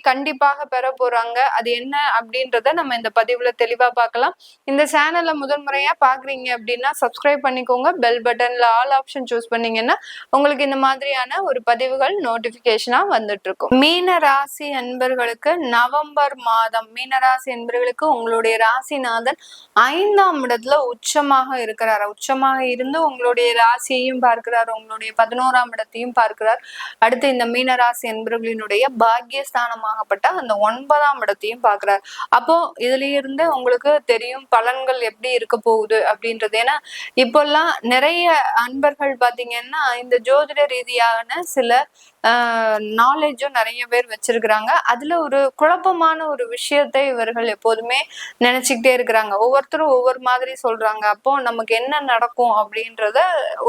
கண்டிப்பாக பெற போறாங்க. அது என்ன அப்படின்றத நம்ம இந்த பதிவுல தெளிவா பார்க்கலாம். இந்த சேனல்ல முதல் முறையா பாக்குறீங்க அப்படின்னா சப்ஸ்கிரைப் பண்ணிக்கோங்க. பெல் பட்டன்ல ஆல் ஆப்ஷன் சூஸ் பண்ணீங்கன்னா உங்களுக்கு இந்த மாதிரியான ஒரு பதிவுகள் நோட்டிபிகேஷனா வந்துட்டு இருக்கும் மீன ராசி அன்பர்களுக்கு நவம்பர் மாதம் மீன ராசி அன்பர்களுக்கு உங்களுடைய ராசிநாதன் ஐந்தாம் இடத்துல உச்சமாக இருக்கிறார். உச்சமாக இருந்து உங்களுடைய ராசியையும் பார்க்கிறார். உங்களுடைய பதினோராம் இடத்தையும் பார்க்கிறார். அடுத்து இந்த மீன ராசி பாக்கியஸ்தானம் பாக்கியஸ்தானமாகப்பட்ட அந்த ஒன்பதாம் இடத்தையும் பாக்குறாரு அப்போ இதுல இருந்து உங்களுக்கு தெரியும் பலன்கள் எப்படி இருக்க போகுது அப்படின்றது. ஏன்னா இப்போல்லாம் நிறைய அன்பர்கள் பாத்தீங்கன்னா இந்த ஜோதிட ரீதியான சில நாலேஜும் நிறைய பேர் வச்சிருக்கிறாங்க. அதுல ஒரு குழப்பமான ஒரு விஷயத்தை இவர்கள் எப்போதுமே நினைச்சுக்கிட்டே இருக்கிறாங்க. ஒவ்வொருத்தரும் ஒவ்வொரு மாதிரி சொல்றாங்க. அப்போ நமக்கு என்ன நடக்கும் அப்படின்றத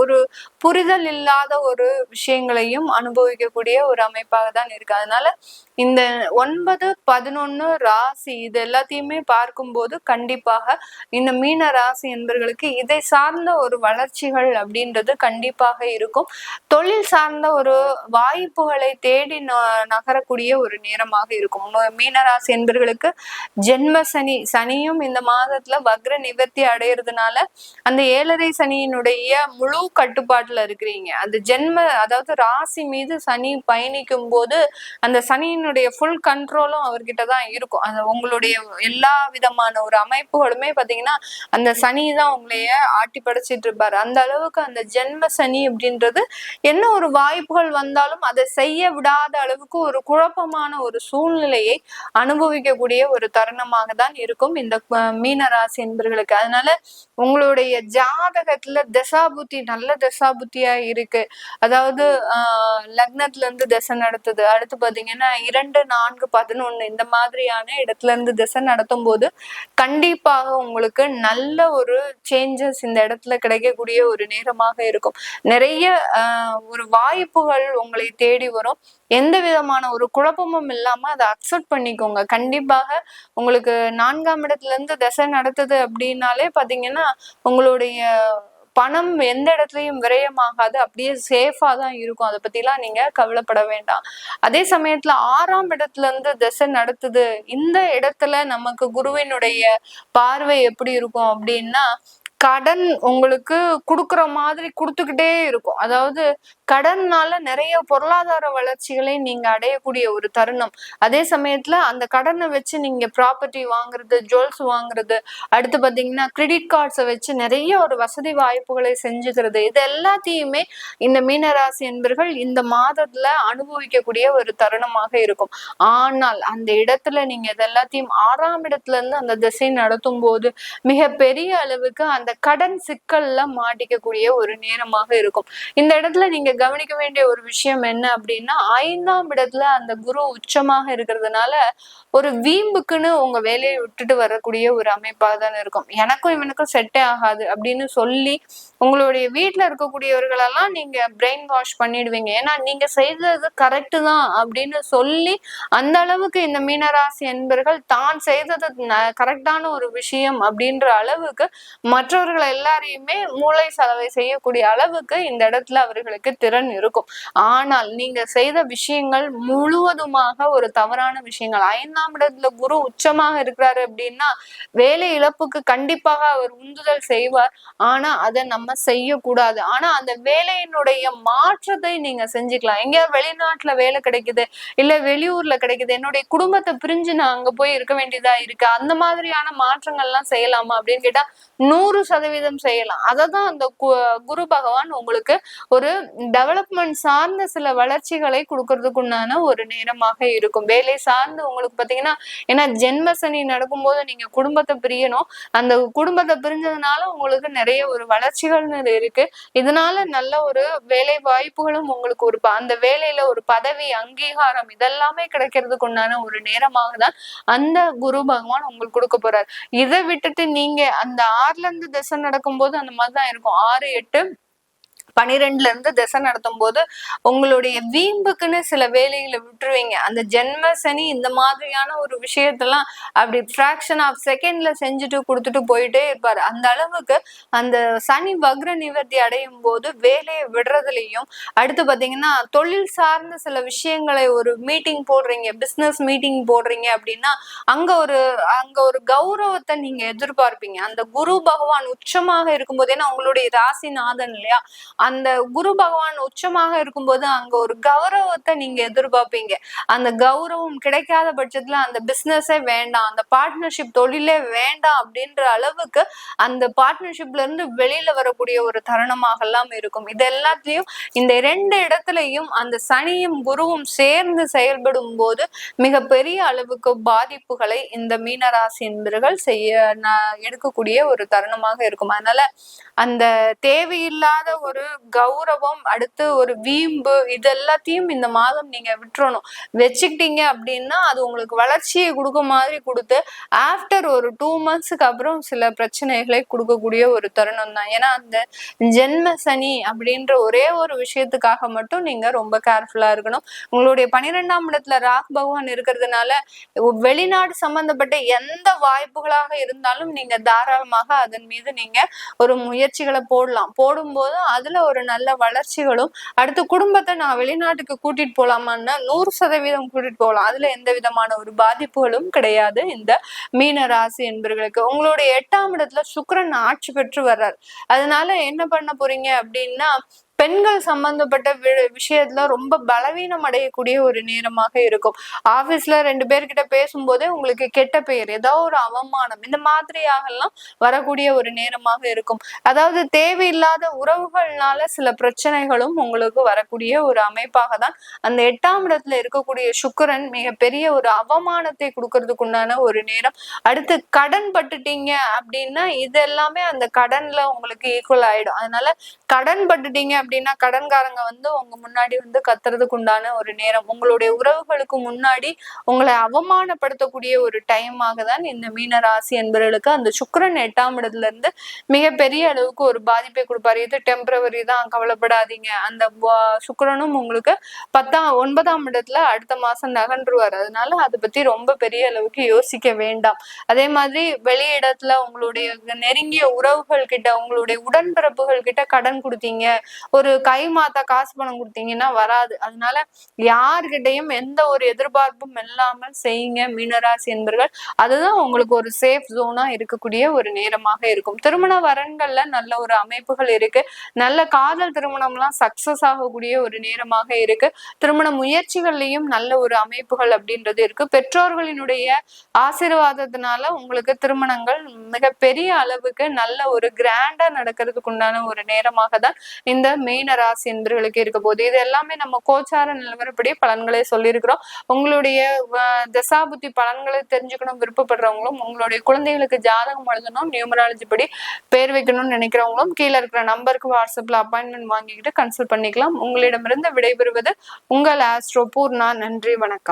ஒரு புரிதல் இல்லாத ஒரு விஷயங்களையும் அனுபவிக்கக்கூடிய ஒரு அமைப்பாக தான் இருக்கு. அதனால இந்த ஒன்பது பதினொன்னு ராசி இது எல்லாத்தையுமே பார்க்கும்போது கண்டிப்பாக இந்த மீன ராசி என்பவர்களுக்கு இதை சார்ந்த ஒரு வளர்ச்சிகள் அப்படின்றது கண்டிப்பாக இருக்கும். தொழில் சார்ந்த ஒரு வாய்ப்புகளை தேடி ந- நகரக்கூடிய ஒரு நேரமாக இருக்கும். ம- மீனராசி என்பவர்களுக்கு ஜென்ம சனி சனியும் இந்த மாதத்துல வக்ர நிவர்த்தி அடையிறதுனால அந்த ஏழரை சனியினுடைய முழு கட்டுப்பாட்டுல இருக்கிறீங்க. அந்த ஜென்ம அதாவது ராசி மீது சனி பயணிக்கும் போது அந்த சனியினுடைய ஃபுல் கண்ட்ரோலும் அவர்கிட்ட தான் இருக்கும். அந்த உங்களுடைய எல்லா விதமான ஒரு அமைப்புகளுமே பாத்தீங்கன்னா அந்த சனி தான் உங்களைய ஆட்டி படைச்சிட்டு இருப்பாரு. அந்த அளவுக்கு அந்த ஜென்ம சனி அப்படின்றது என்ன ஒரு வாய்ப்புகள் வந்தாலும் அதை செய்ய விடாத அளவுக்கு ஒரு குழப்பமான ஒரு சூழ்நிலையை அனுபவிக்கக்கூடிய ஒரு தருணமாக தான் இருக்கும் இந்த மீனராசி மீன ராசி என்பர்களுக்கு. அதனால உங்களுடைய ஜாதகத்துல தசாபுத்தி நல்ல தசாபுத்தியா இருக்கு. அதாவது ஆஹ் லக்னத்துல இருந்து திசை நடத்துது. அடுத்து பாத்தீங்கன்னா இரண்டு நான்கு பதினொன்னு இந்த மாதிரியான இடத்துல இருந்து திசை நடத்தும் போது கண்டிப்பாக உங்களுக்கு நல்ல ஒரு சேஞ்சஸ் இந்த இடத்துல கிடைக்கக்கூடிய ஒரு நேரமாக இருக்கும். நிறைய ஆஹ் ஒரு வாய்ப்புகள் உங்களை தேடி வரும். எந்த விதமான ஒரு குழப்பமும் இல்லாம அதை அக்செப்ட் பண்ணிக்கோங்க. கண்டிப்பாக உங்களுக்கு நான்காம் இடத்துல இருந்து திசை நடத்துது அப்படின்னாலே பாத்தீங்கன்னா உங்களுடைய பணம் எந்த இடத்துலயும் விரயமாகாது. அப்படியே சேஃபா தான் இருக்கும். அதை பத்திலாம் நீங்க கவலைப்பட வேண்டாம். அதே சமயத்துல ஆறாம் இடத்துல இருந்து திசை நடத்துது. இந்த இடத்துல நமக்கு குருவினுடைய பார்வை எப்படி இருக்கும் அப்படின்னா கடன் உங்களுக்கு கொடுக்குற மாதிரி கொடுத்துக்கிட்டே இருக்கும். அதாவது கடன்னால நிறைய பொருளாதார வளர்ச்சிகளை நீங்க அடையக்கூடிய ஒரு தருணம். அதே சமயத்துல அந்த கடனை வச்சு நீங்க ப்ராப்பர்ட்டி வாங்குறது ஜுவல்ஸ் வாங்குறது அடுத்து பாத்தீங்கன்னா கிரெடிட் கார்ட்ஸை வச்சு நிறைய ஒரு வசதி வாய்ப்புகளை செஞ்சுக்கிறது. இது எல்லாத்தையுமே இந்த மீனராசி என்பர்கள் இந்த மாதத்துல அனுபவிக்கக்கூடிய ஒரு தருணமாக இருக்கும். ஆனால் அந்த இடத்துல நீங்க இது எல்லாத்தையும் ஆறாம் இடத்துல இருந்து அந்த திசை நடத்தும் போது மிக பெரிய அளவுக்கு அந்த கடன் சிக்கல்ல மாட்டிக்கக்கூடிய ஒரு நேரமாக இருக்கும். இந்த இடத்துல நீங்க கவனிக்க வேண்டிய ஒரு விஷயம் என்ன அப்படின்னா ஐந்தாம் இடத்துல அந்த குரு உச்சமாக இருக்கிறதுனால ஒரு வீம்புக்குன்னு உங்க வேலையை விட்டுட்டு வரக்கூடிய ஒரு அமைப்பாக தான் இருக்கும். எனக்கும் இவனுக்கும் செட்டே ஆகாது அப்படின்னு சொல்லி உங்களுடைய வீட்டுல இருக்கக்கூடியவர்களெல்லாம் நீங்க பிரெயின் வாஷ் பண்ணிடுவீங்க. ஏன்னா நீங்க செய்தது கரெக்டு தான் அப்படின்னு சொல்லி அந்த அளவுக்கு இந்த மீனராசி என்பர்கள் தான் செய்தது கரெக்டான ஒரு விஷயம் அப்படின்ற அளவுக்கு மற்ற மற்றவர்கள் எல்லாரையுமே மூளை செலவை செய்யக்கூடிய அளவுக்கு இந்த இடத்துல அவர்களுக்கு திறன் இருக்கும். ஆனால் நீங்க செய்த விஷயங்கள் முழுவதுமாக ஒரு தவறான விஷயங்கள். ஐந்தாம் இடத்துல குரு உச்சமாக இருக்கிறாரு அப்படின்னா வேலை இழப்புக்கு கண்டிப்பாக அவர் உந்துதல் செய்வார். ஆனா அதை நம்ம செய்யக்கூடாது. ஆனா அந்த வேலையினுடைய மாற்றத்தை நீங்க செஞ்சுக்கலாம். எங்கேயாவது வெளிநாட்டுல வேலை கிடைக்குது இல்ல வெளியூர்ல கிடைக்குது என்னுடைய குடும்பத்தை பிரிஞ்சு நான் அங்க போய் இருக்க வேண்டியதா இருக்கு. அந்த மாதிரியான மாற்றங்கள்லாம் செய்யலாமா அப்படின்னு கேட்டா நூறு சதவீதம் செய்யலாம். அதை தான் அந்த குரு பகவான் உங்களுக்கு ஒரு டெவலப்மெண்ட் சார்ந்த சில வளர்ச்சிகளை கொடுக்கறதுக்குண்டான ஒரு நேரமாக இருக்கும். வேலை சார்ந்து உங்களுக்கு பாத்தீங்கன்னா ஏன்னா ஜென்ம சனி நடக்கும்போது நீங்க குடும்பத்தை பிரியணும். அந்த குடும்பத்தை பிரிஞ்சதுனால உங்களுக்கு நிறைய ஒரு வளர்ச்சிகள்னு இருக்கு. இதனால நல்ல ஒரு வேலை வாய்ப்புகளும் உங்களுக்கு ஒரு அந்த வேலையில ஒரு பதவி அங்கீகாரம் இதெல்லாமே கிடைக்கிறதுக்கு உண்டான ஒரு நேரமாக தான் அந்த குரு பகவான் உங்களுக்கு கொடுக்க போறாரு. இதை விட்டுட்டு நீங்க அந்த ஆறுல இருந்து திசை நடக்கும் போது அந்த மாதிரிதான் இருக்கும். ஆறு எட்டு பனிரெண்டுல இருந்து திசை நடத்தும் போது உங்களுடைய வீம்புக்குன்னு சில வேலைகளை விட்டுருவீங்க. அந்த ஜென்ம சனி இந்த மாதிரியான ஒரு விஷயத்தெல்லாம் அப்படி ஃப்ராக்ஷன் ஆஃப் செகண்ட்ல செஞ்சுட்டு கொடுத்துட்டு போயிட்டே இருப்பாரு. அந்த அளவுக்கு அந்த சனி வக்ர நிவர்த்தி அடையும் போது வேலையை விடுறதுலையும் அடுத்து பாத்தீங்கன்னா தொழில் சார்ந்த சில விஷயங்களை ஒரு மீட்டிங் போடுறீங்க பிசினஸ் மீட்டிங் போடுறீங்க அப்படின்னா அங்க ஒரு அங்க ஒரு கௌரவத்தை நீங்க எதிர்பார்ப்பீங்க. அந்த குரு பகவான் உச்சமாக இருக்கும்போது ஏன்னா உங்களுடைய ராசிநாதன் இல்லையா? அந்த குரு பகவான் உச்சமாக இருக்கும்போது அங்க ஒரு கௌரவத்தை நீங்க எதிர்பார்ப்பீங்க. அந்த கௌரவம் கிடைக்காத பட்சத்துல அந்த பிசினஸே வேண்டாம் அந்த பார்ட்னர்ஷிப் தொழிலே வேண்டாம் அப்படின்ற அளவுக்கு அந்த பார்ட்னர்ஷிப்ல இருந்து வெளியில வரக்கூடிய ஒரு தருணமாக எல்லாம் இருக்கும். இது எல்லாத்திலையும் இந்த ரெண்டு இடத்துலயும் அந்த சனியும் குருவும் சேர்ந்து செயல்படும் போது மிகப்பெரிய அளவுக்கு பாதிப்புகளை இந்த மீனராசி என்பர்கள் செய்ய எடுக்கக்கூடிய ஒரு தருணமாக இருக்கும். அதனால அந்த தேவையில்லாத ஒரு கௌரவம் அடுத்து ஒரு வீம்பு இது எல்லாத்தையும் இந்த மாதம் நீங்க விட்டுறணும். வச்சுக்கிட்டீங்க அப்படின்னா அது உங்களுக்கு வளர்ச்சியை கொடுக்க மாதிரி கொடுத்து ஆஃப்டர் ஒரு டூ மந்த்ஸுக்கு அப்புறம் சில பிரச்சனைகளை கொடுக்கக்கூடிய ஒரு தருணம் தான். ஏன்னா அந்த ஜென்ம சனி அப்படின்ற ஒரே ஒரு விஷயத்துக்காக மட்டும் நீங்க ரொம்ப கேர்ஃபுல்லா இருக்கணும். உங்களுடைய பனிரெண்டாம் இடத்துல ராக் பகவான் இருக்கிறதுனால வெளிநாடு சம்பந்தப்பட்ட எந்த வாய்ப்புகளாக இருந்தாலும் நீங்க தாராளமாக அதன் மீது நீங்க ஒரு முயற்சிகளை போடலாம். போடும்போது அதுல ஒரு நல்ல வளர்ச்சிகளும் அடுத்து குடும்பத்தை நான் வெளிநாட்டுக்கு கூட்டிட்டு போலாமான்னா நூறு சதவீதம் கூட்டிட்டு போகலாம். அதுல எந்த விதமான ஒரு பாதிப்புகளும் கிடையாது. இந்த மீன ராசி என்பர்களுக்கு. உங்களுடைய எட்டாம் இடத்துல சுக்கரன் ஆட்சி பெற்று வர்றார். அதனால என்ன பண்ண போறீங்க அப்படின்னா பெண்கள் சம்பந்தப்பட்ட விஷயத்துல ரொம்ப பலவீனம் அடையக்கூடிய ஒரு நேரமாக இருக்கும். ஆபீஸ்ல ரெண்டு பேர்கிட்ட பேசும்போதே உங்களுக்கு கெட்ட பெயர் ஏதோ ஒரு அவமானம் இந்த மாதிரியாகலாம் வரக்கூடிய ஒரு நேரமாக இருக்கும். அதாவது தேவையில்லாத உறவுகள்னால சில பிரச்சனைகளும் உங்களுக்கு வரக்கூடிய ஒரு அமைப்பாக தான் அந்த எட்டாம் இடத்துல இருக்கக்கூடிய சுக்கரன் மிகப்பெரிய ஒரு அவமானத்தை கொடுக்கறதுக்கு உண்டான ஒரு நேரம். அடுத்து கடன் பட்டுட்டீங்க அப்படின்னா இது எல்லாமே அந்த கடன்ல உங்களுக்கு ஈக்குவல் ஆயிடும். அதனால கடன் பட்டுட்டீங்க அப்படின்னா கடன்காரங்க வந்து உங்க முன்னாடி வந்து கத்துறதுக்கு உண்டான ஒரு நேரம். உங்களுடைய உறவுகளுக்கு முன்னாடி உங்களை அவமானப்படுத்தக்கூடிய ஒரு டைமாக தான் இந்த மீன ராசி என்பவர்களுக்கு அந்த சுக்கரன் எட்டாம் இடத்துல இருந்து மிகப்பெரிய அளவுக்கு ஒரு பாதிப்பை கொடுப்பாரு. இது டெம்பரவரி தான் கவலைப்படாதீங்க. அந்த சுக்கரனும் உங்களுக்கு பத்தாம் ஒன்பதாம் இடத்துல அடுத்த மாசம் நகன்றுவார். அதனால அதை பத்தி ரொம்ப பெரிய அளவுக்கு யோசிக்க வேண்டாம். அதே மாதிரி வெளியிடத்துல உங்களுடைய நெருங்கிய உறவுகள் கிட்ட உங்களுடைய உடன்பிறப்புகள் கிட்ட கடன் கொடுத்தீங்க. ஒரு கை மாத்தா காசு பணம் கொடுத்தீங்கன்னா வராது. அதனால யாருக்கிட்டையும் எந்த ஒரு எதிர்பார்ப்பும் இல்லாமல் செய்யுங்க மீனராசி என்பர்கள். அதுதான் உங்களுக்கு ஒரு சேஃப் ஜோனா இருக்கக்கூடிய ஒரு நேரமாக இருக்கும். திருமண வரன்கள்ல நல்ல ஒரு அமைப்புகள் இருக்கு. நல்ல காதல் திருமணம்லாம் சக்சஸ் ஆகக்கூடிய ஒரு நேரமாக இருக்கு. திருமண முயற்சிகள்லயும் நல்ல ஒரு அமைப்புகள் அப்படின்றது இருக்கு. பெற்றோர்களினுடைய ஆசீர்வாதத்தினால உங்களுக்கு திருமணங்கள் மிக பெரிய அளவுக்கு நல்ல ஒரு கிராண்டா நடக்கிறதுக்கு உண்டான ஒரு நேரமாக தான் இந்த மீன ராசி என்பர்களுக்கு இருக்க போது இது எல்லாமே நம்ம கோச்சார நிலவரப்படி பலன்களை சொல்லியிருக்கிறோம். உங்களுடைய தசாபுத்தி பலன்களை தெரிஞ்சுக்கணும் விருப்பப்படுறவங்களும் உங்களுடைய குழந்தைகளுக்கு ஜாதகம் எழுதணும் நியூமராலஜி படி பேர் வைக்கணும்னு நினைக்கிறவங்களும் கீழே இருக்கிற நம்பருக்கு வாட்ஸ்அப்ல அப்பாயின்மெண்ட் வாங்கிக்கிட்டு கன்சல்ட் பண்ணிக்கலாம். உங்களிடமிருந்து விடைபெறுவது உங்கள் ஆஸ்ட்ரோ பூர்ணா. நன்றி வணக்கம்.